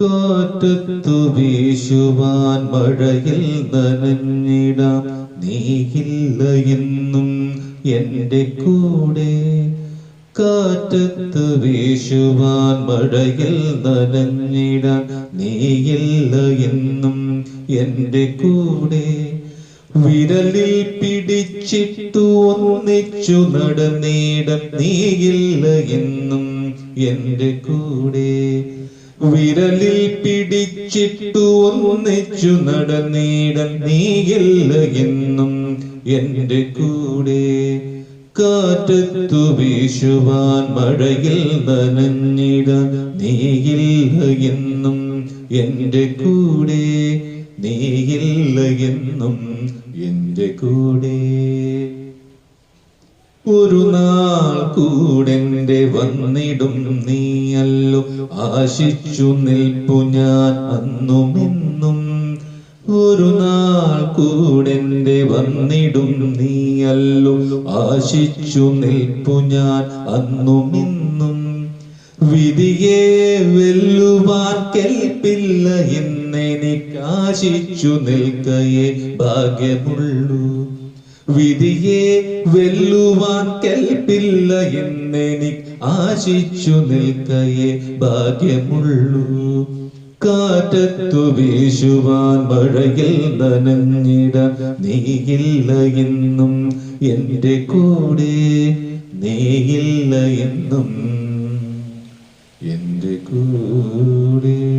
കാറ്റത്തു വീശുവാൻ മഴയിൽ നനഞ്ഞിടാം. നീയില്ല എന്നും എന്റെ കൂടെ. കാറ്റത്തു വീശുവാൻ മഴയിൽ നനഞ്ഞിടാൻ നീയില്ല എന്നും എന്റെ കൂടെ. വിരലിൽ പിടിച്ചിട്ടു ഒന്നിച്ചു നടന്നിടം. നീയില്ല എന്നും എന്റെ കൂടെ. വിരലിൽ പിടിച്ചിട്ടു ഒന്നിച്ചു നടന്നിട നീയില്ല എന്നും എന്റെ കൂടെ. കാറ്റത്തു വീശുവാൻ മഴയിൽ നനഞ്ഞിടാൻ നീയില്ല എന്നും എന്റെ കൂടെ. നീയില്ല എന്നും എന്റെ കൂടെ. ഒരു നാൾ കൂടെന്റെ വന്നിടും നീയല്ലോ ആശിച്ചു നിൽപ്പു ഞാൻ അന്നുമെന്നും. ഒരു നാൾ കൂടെന്റെ വന്നിടും നീയല്ലോ ആശിച്ചു നിൽപ്പു ഞാൻ അന്നുമെന്നും. വിധിയെ വെല്ലുവാൻ കെൽപ്പില്ല എന്നെനിക്കാശിച്ചു നിൽക്കയെ ഭാഗ്യമുള്ളൂ. വിധിയെ വെല്ലുവാൻ കൽപ്പില്ല എന്നെനിക്ക് ആശിച്ചു നിൽക്കയെ ഭാഗ്യമുള്ളൂ. കാറ്റത്തു വീശുവാൻ മഴയിൽ നനഞ്ഞിട നീയില്ല എന്നും എന്റെ കൂടെ നീയില്ല എന്നും എന്റെ കൂടെ.